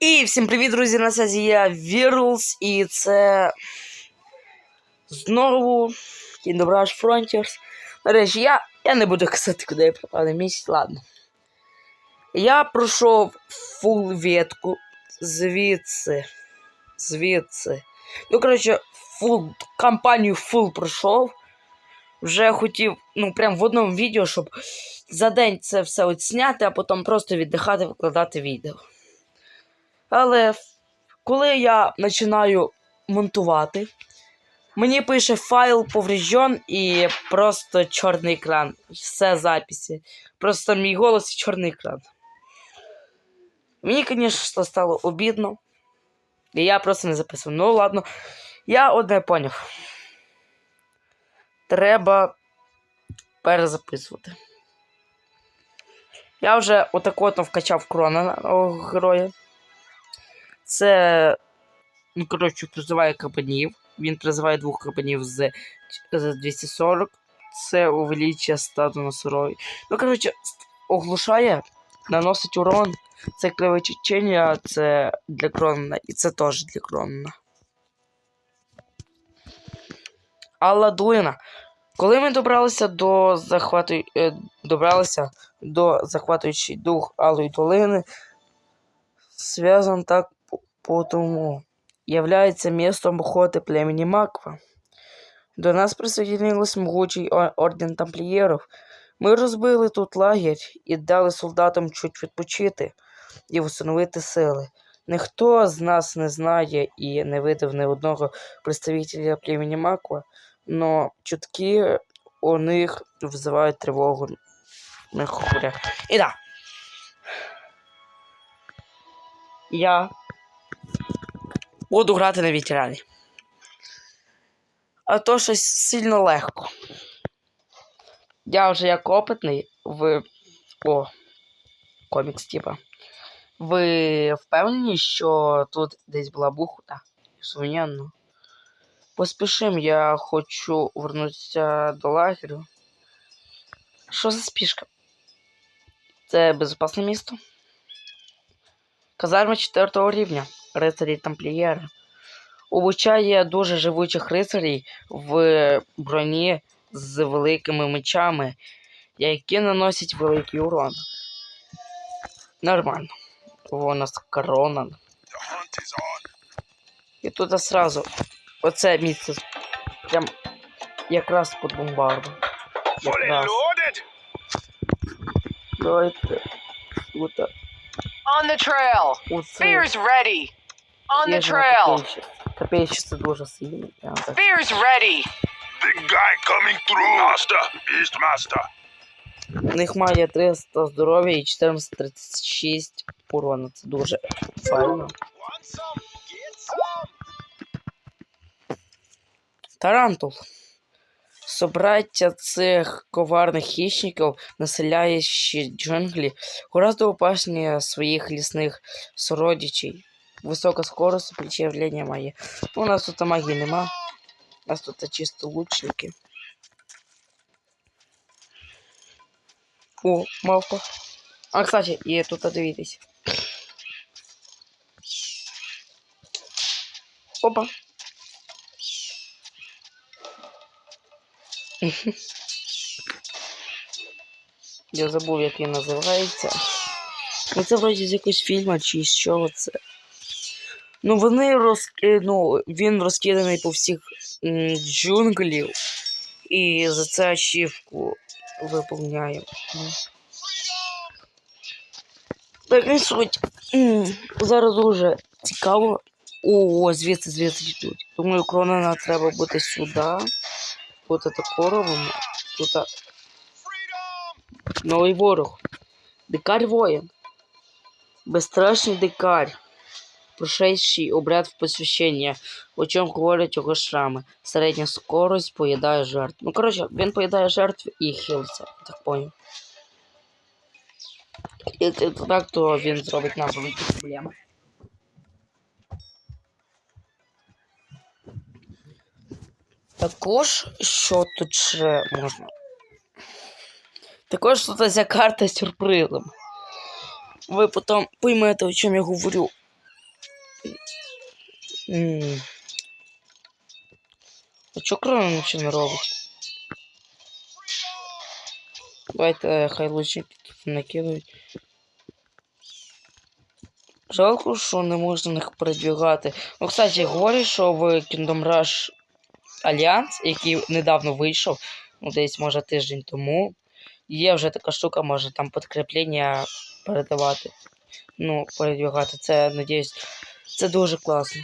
І всім привіт, друзі! На связі я Вірлс, і це знову Kingdom Rush Frontiers. Речі, я, я не буду казати, куди я пропав на місяць, ладно. Я пройшов фул ветку звідси. Звідси. Ну, коротше, фул кампанію фул пройшов. Вже хотів, ну, прям в одному відео, щоб за день це все от зняти, а потім просто віддихати, викладати відео. Але коли я починаю монтувати, мені пише файл поврежден і просто чорний екран. Все записи. Просто мій голос і чорний екран. Мені, звісно, стало обідно. І я просто не записував. Ну ладно. Я одне поняв. Треба перезаписувати. Я вже отак от вкачав крона героя. Це, ну, коротше, призиває кабанів. Він призиває двох кабанів з, з 240. Це увеличує стату на сурові. Ну, коротше, оглушає, наносить урон. Це кривочечення, це для Кронена, і це теж для Кронена. Алла Долина. Коли ми добралися до захвату... е, добралися до захватуючий дух Алої долини, связан так потому является местом охоты племени Маква. До нас присоединилось могучий орден тамплієрів. Ми розбили тут лагерь і дали солдатам чуть відпочити і встановити сили. Ніхто з нас не знає і не видав ні одного представителя племені Маква, но чутки у них визивають тривогу на хурях. І да. Я буду грати на ветерані. А то щось сильно легко. Я вже як опитний в. О, комікс, типа. Ви впевнені, що тут десь була бухта? Сумнівно. Поспішим, я хочу вернутися до лагерю. Що за спішка? Це безпечне місто? Казарма 4 рівня. Рицарі тамплієри. Обучає дуже живучих рицарів в броні з великими мечами, які наносять великий урон. Нормально. О, у нас корона. І тут сразу оце місце прям якраз під бомбарду. Якраз. Давайте. On the trail. Spears ready. On the trail. Копейщице дуже сильно. Spears ready. Big guy coming through. Master, Beastmaster. У них має 300 здоров'я і 1436 урона. Це дуже файно. Тарантул. Собраття цих коварних хищників, населяючи джунглі, гораздо опасніше своїх лісних сородичей. Висока скорость сопротивлення має. Ну, у нас тут магії нема. У нас тут чисто лучники. О, мавка. А, кстати, і тут дивіться. Опа. Я забув, як він називається. Ну це вроді з якогось фільму чи з чого. Ну вони роз... ну, він розкиданий по всіх джунглів. І за це ачівку виповняємо. Ну. Так, не суть. Зараз дуже цікаво. О, звідси звідси йдуть. Думаю, кронена треба бути сюди. Тут тако робимо. Тут. Новий ворог. Дикар воїн. Безстрашний дикар. Прошедший обряд в посвящення, о чому говорять його шрами. Середня скорость поїдає жертв. Ну, коротше, він поїдає жертв і хилиться, так поняв. І, і так то він зробить нам великі проблеми. Також, що тут ще можна Також тут ця карта з сюрпризом. Ви потім поймете, о чому я говорю. А чого крона нічого не робить? Давайте хай лучники тут накидують. Жалко, що не можна їх передвігати. Ну, кстати, говорять, що в Kingdom Rush Альянс, який недавно вийшов, ну десь може тиждень тому, є вже така штука, може там підкріплення передавати. Ну, передвігати. Це, надіюсь, це дуже класно.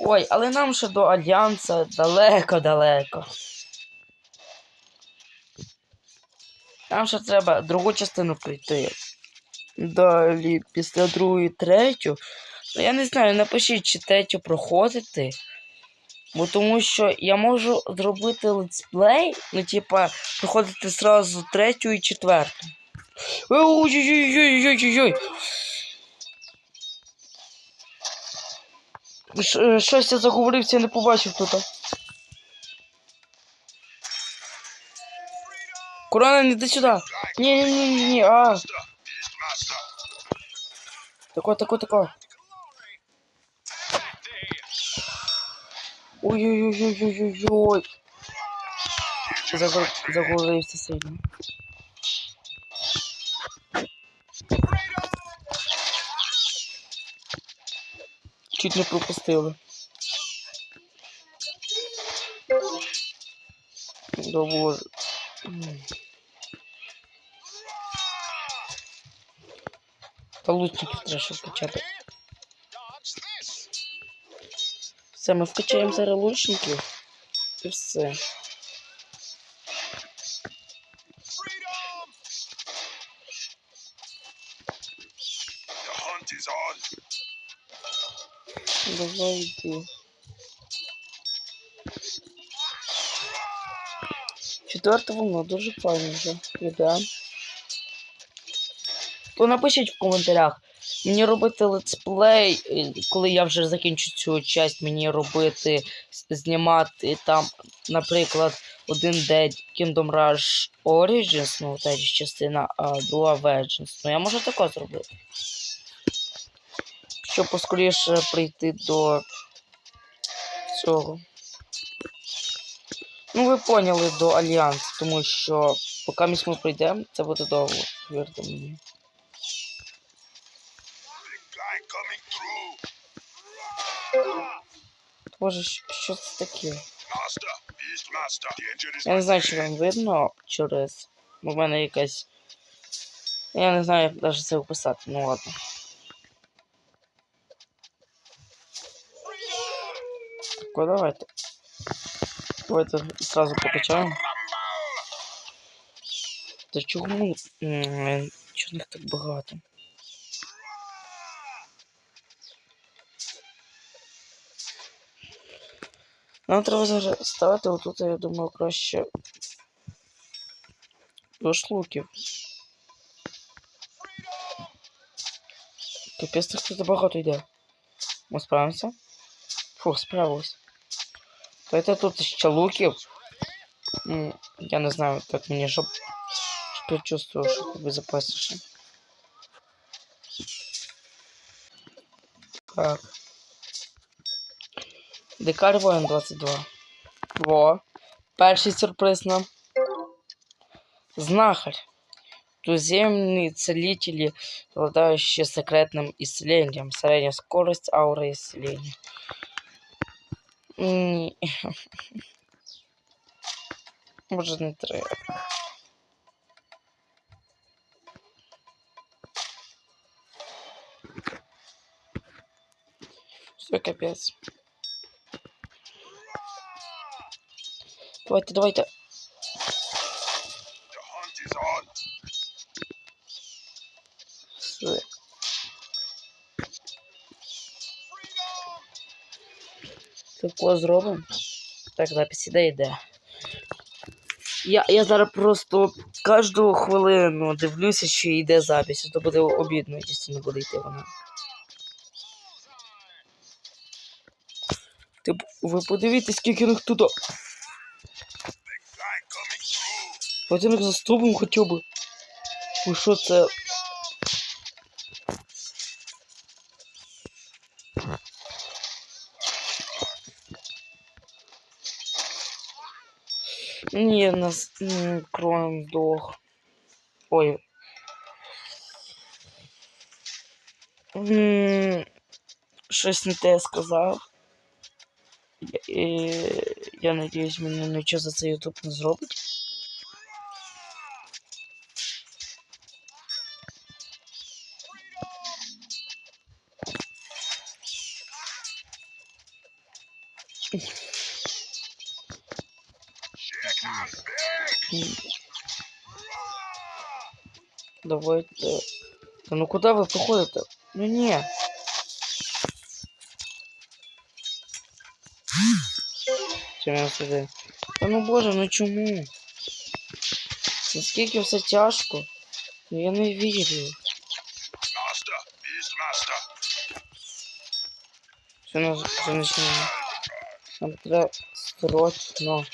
Ой, але нам ще до Альянса далеко-далеко. Нам ще треба другу частину пройти. Далі, після другої, третю. Ну, я не знаю, напишіть, чи третю проходити. Бо тому що я можу зробити летсплей, ну, типа, проходити зразу третю і четверту. Ой-ой-ой-ой-ой-ой-ой. Щось я заговорився, я не побачив тут. Корона, не йди сюди. Ні, ні, ні, ні, а. Тако, тако, тако. Ой-ой-ой-ой-ой-ой. Загор- Заговорився сильно. Чуть не пропустили. М. Та лучників треба ще вкачати. Все, ми вкачаємо зараз лучників. І все. Давай йди. Четверта волна дуже файно вже. Йде. То напишіть в коментарях. Мені робити летсплей, е, коли я вже закінчу цю часть, мені робити, знімати там, наприклад, один день Kingdom Rush Origins, ну, третя частина, а друга Vengeance. Ну, я можу таке зробити. Щоб поскоріше прийти до цього. Ну, ви поняли до Альянсу, тому що поки ми прийдемо, це буде довго, вірте мені. Боже, що, це таке? Я не знаю, чи вам видно через. У мене якась. Я не знаю, як навіть це описати, ну ладно. Так, о, давайте. Давайте зразу покачаємо. Та чому? м, них так багато? Нам треба зараз ставити отут, я думаю, краще. До шлуків. Капець так тут багато йде. Ми справимося? Фу, справились. Давайте тут ще луків. М, Я не знаю, так мені щоб, щоб я чувствував, що безпечніше. Так. Дикар воїн 22. Во. Перший сюрприз нам. Знахарь. Туземные целители, обладающие секретным исцелением. Средняя скорость ауры исцеления. Ні. Може не треба. Все, капець. Давайте, давайте. Тако зробимо. Так, запись іде йде. Я, я зараз просто кожну хвилину дивлюся, що йде запись, то буде обідно, якщо не буде йти вона. Ти, ви подивіться, скільки них тут. Guy coming through. Давайте них заступимо хоча б. Ви що це? Ні, нас м, крон. Ой. Щось не те сказав. Я, я надіюсь, мене нічого за це Ютуб не зробить. Давайте. Та ну куди ви походите? Ну сюди? Та ну боже, ну чому? Наскільки все тяжко? Ну я не вірю. Що нас що починаємо? Нам треба срочно.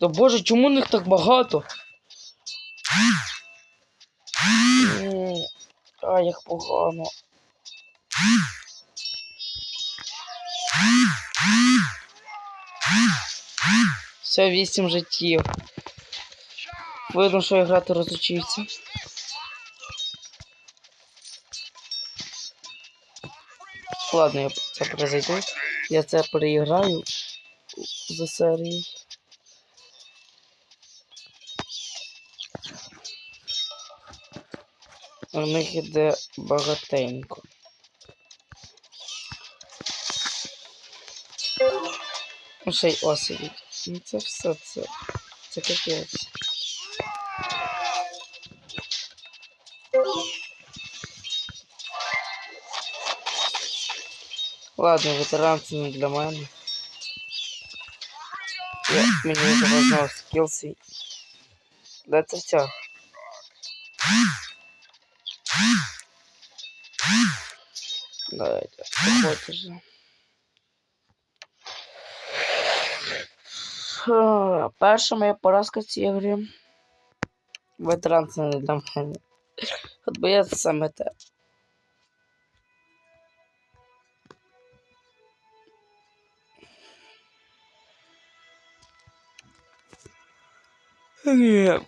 Та боже, чому них так багато? А, як погано. Все, вісім життів. Видно, що я грати розучився. Ладно, я це перезайду. Я це переіграю за серією. У них іде багатенько. Ще й осидіть. Ну це все це. Це капець. Ладно, ветеран це не для мене. Я, мені заважно скіл свій. Де це все? Давайте. Фу, Перша моя поразка в цій грі. Ветеран це не для мене. От бо я саме те. Ні,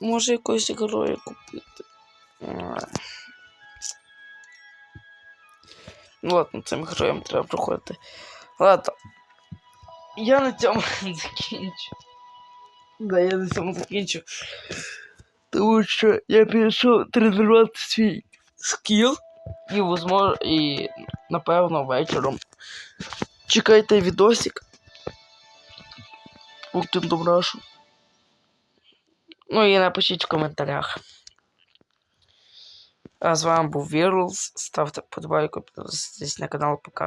може якусь герою купити. Ну ладно, цим героям треба проходити. Ладно. Я на цьому закінчу. Да, я на цьому закінчу. Тому що я пішов тренувати свій скіл. І, возможно, і напевно вечором. Чекайте відосик. Ултим добрашу. Ну і напишіть в коментарях. А з вами був Вірлс. Ставте подобайку, підписуйтесь на канал. Пока.